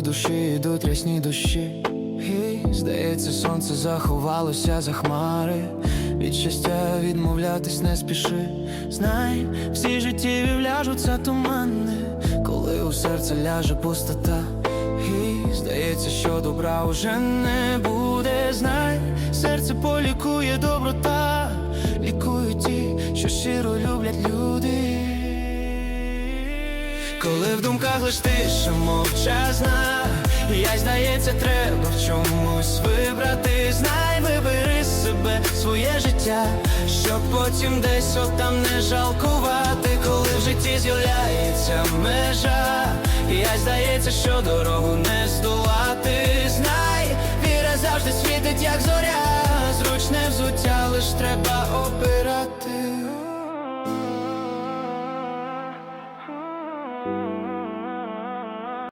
в душі йдуть рясні дощі. І здається, сонце заховалося за хмари. Від щастя відмовлятись не спіши. Знай, всі життєві вляжуться тумани, коли у серце ляже пустота. І здається, що добра уже не буде. Знай, серце полікує доброта, лікують ті, що щиро люблять люди. Коли в думках лиш тиша мовчазна, я здається, треба в чомусь вибрати. Знай, вибери себе, своє життя, щоб потім десь отам не жалкувати, коли в житті з'являється межа, я здається, що дорогу не здолати. Знай, віра завжди світить, як зоря, зручне взуття, лиш треба обирати.